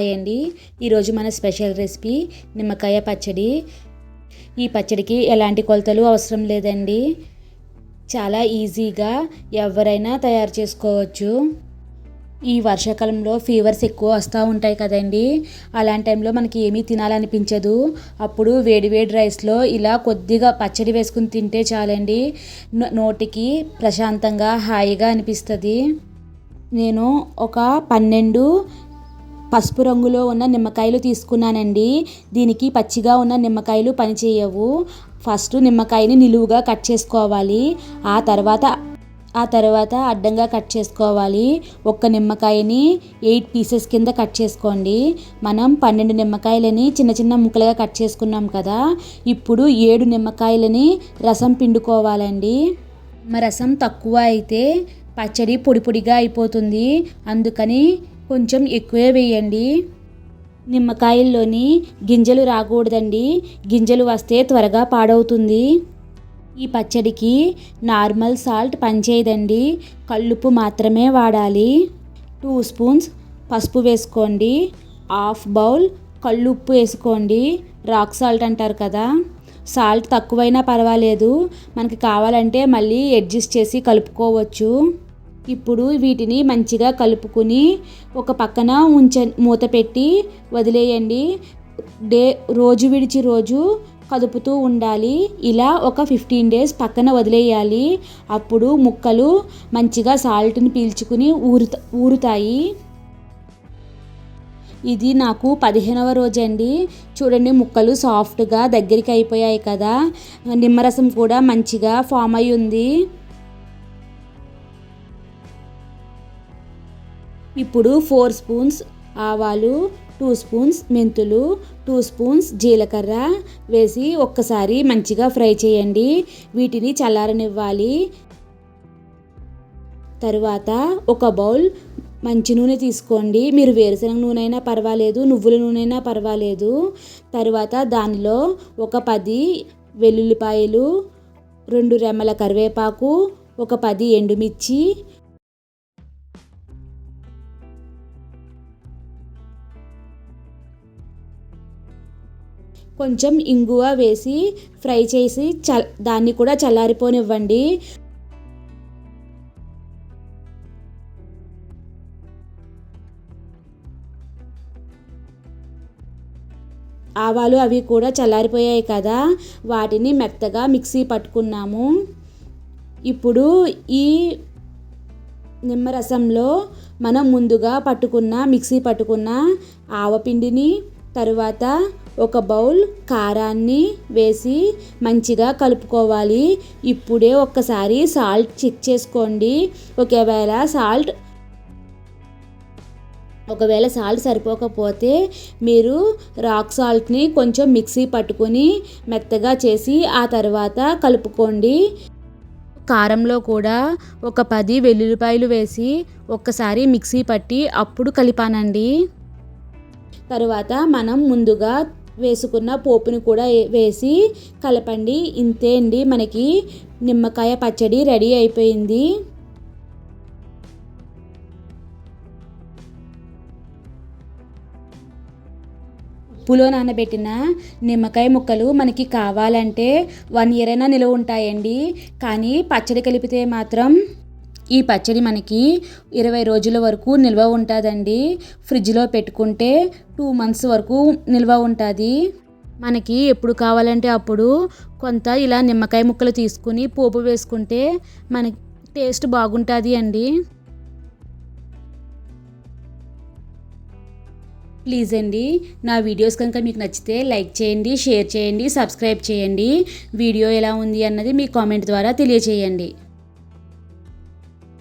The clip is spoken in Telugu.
హాయ్ అండి. ఈరోజు మన స్పెషల్ రెసిపీ నిమ్మకాయ పచ్చడి. ఈ పచ్చడికి ఎలాంటి కొలతలు అవసరం లేదండి. చాలా ఈజీగా ఎవరైనా తయారు చేసుకోవచ్చు. ఈ వర్షాకాలంలో ఫీవర్స్ ఎక్కువ వస్తూ ఉంటాయి కదండి. అలాంటి టైంలో మనకి ఏమీ తినాలనిపించదు. అప్పుడు వేడివేడి రైస్లో ఇలా కొద్దిగా పచ్చడి వేసుకుని తింటే చాలండి. నోటికి ప్రశాంతంగా హాయిగా అనిపిస్తుంది. నేను ఒక పన్నెండు పసుపు రంగులో ఉన్న నిమ్మకాయలు తీసుకున్నానండి. దీనికి పచ్చిగా ఉన్న నిమ్మకాయలు పనిచేయవు. ఫస్ట్ నిమ్మకాయని నిలువుగా కట్ చేసుకోవాలి. ఆ తర్వాత ఆ తర్వాత అడ్డంగా కట్ చేసుకోవాలి. ఒక్క నిమ్మకాయని ఎయిట్ పీసెస్ కింద కట్ చేసుకోండి. మనం పన్నెండు నిమ్మకాయలని చిన్న చిన్న ముక్కలుగా కట్ చేసుకున్నాం కదా. ఇప్పుడు ఏడు నిమ్మకాయలని రసం పిండుకోవాలండి. రసం తక్కువ అయితే పచ్చడి పొడి పొడిగా అయిపోతుంది. అందుకని కొంచెం ఎక్కువే వేయండి. నిమ్మకాయల్లోని గింజలు రాకూడదండి. గింజలు వస్తే త్వరగా పాడవుతుంది. ఈ పచ్చడికి నార్మల్ సాల్ట్ పనిచేయదండి. కల్లుపు మాత్రమే వాడాలి. టూ స్పూన్స్ పసుపు వేసుకోండి. హాఫ్ బౌల్ కళ్ళుప్పు వేసుకోండి. రాక్ సాల్ట్ అంటారు కదా. సాల్ట్ తక్కువైనా పర్వాలేదు. మనకి కావాలంటే మళ్ళీ అడ్జస్ట్ చేసి కలుపుకోవచ్చు. ఇప్పుడు వీటిని మంచిగా కలుపుకుని ఒక పక్కన ఉంచ మూత పెట్టి వదిలేయండి. డే రోజు విడిచి రోజు కదుపుతూ ఉండాలి. ఇలా ఒక ఫిఫ్టీన్ డేస్ పక్కన వదిలేయాలి. అప్పుడు ముక్కలు మంచిగా సాల్ట్ని పీల్చుకుని ఊరుత ఊరుతాయి. ఇది నాకు పదిహేనవ రోజు అండి చూడండి ముక్కలు సాఫ్ట్గా దగ్గరికి అయిపోయాయి కదా. నిమ్మరసం కూడా మంచిగా ఫామ్ అయి ఉంది ఇప్పుడు ఫోర్ స్పూన్స్ ఆవాలు టూ స్పూన్స్ మెంతులు టూ స్పూన్స్ జీలకర్ర వేసి ఒక్కసారి మంచిగా ఫ్రై చేయండి. వీటిని చల్లారనివ్వాలి. తరువాత ఒక బౌల్ మంచి నూనె తీసుకోండి. మీరు వేరుశనగ నూనె అయినా పర్వాలేదు నువ్వుల నూనె అయినా పర్వాలేదు. తరువాత దానిలో ఒక పది వెల్లుల్లిపాయలు రెండు రెమ్మల కరివేపాకు ఒక పది ఎండుమిర్చి కొంచెం ఇంగువ వేసి ఫ్రై చేసి చ దాన్ని కూడా చల్లారిపోనివ్వండి. ఆవాలు అవి కూడా చల్లారిపోయాయి కదా వాటిని మెత్తగా మిక్సీ పట్టుకున్నాము. ఇప్పుడు ఈ నిమ్మరసంలో మనం ముందుగా పట్టుకున్న మిక్సీ పట్టుకున్న ఆవపిండిని తరువాత ఒక బౌల్ కారాన్ని వేసి మంచిగా కలుపుకోవాలి. ఇప్పుడే ఒక్కసారి సాల్ట్ చెక్ చేసుకోండి. ఒకవేళ సాల్ట్ ఒకవేళ సాల్ట్ సరిపోకపోతే మీరు రాక్ సాల్ట్ని కొంచెం మిక్సీ పట్టుకొని మెత్తగా చేసి ఆ తర్వాత కలుపుకోండి. కారంలో కూడా ఒక పది వెల్లుల్లిపాయలు వేసి ఒక్కసారి మిక్సీ పట్టి అప్పుడు కలిపానండి. తరువాత మనం ముందుగా వేసుకున్న పోపుని కూడా వేసి కలపండి. ఇంతే అండి మనకి నిమ్మకాయ పచ్చడి రెడీ అయిపోయింది. ఉప్పులో నానబెట్టిన నిమ్మకాయ ముక్కలు మనకి కావాలంటే వన్ ఇయర్ అయినా నిలువ ఉంటాయండి. కానీ పచ్చడి కలిపితే మాత్రం ఈ పచ్చడి మనకి ఇరవై రోజుల వరకు నిల్వ ఉంటుందండి. ఫ్రిడ్జ్లో పెట్టుకుంటే టూ మంత్స్ వరకు నిల్వ ఉంటుంది. మనకి ఎప్పుడు కావాలంటే అప్పుడు కొంత ఇలా నిమ్మకాయ ముక్కలు తీసుకుని పోపు వేసుకుంటే మనకి టేస్ట్ బాగుంటుంది అండి. ప్లీజ్ అండి నా వీడియోస్ కనుక మీకు నచ్చితే లైక్ చేయండి షేర్ చేయండి సబ్స్క్రైబ్ చేయండి. వీడియో ఎలా ఉంది అన్నది మీ కామెంట్ ద్వారా తెలియచేయండి.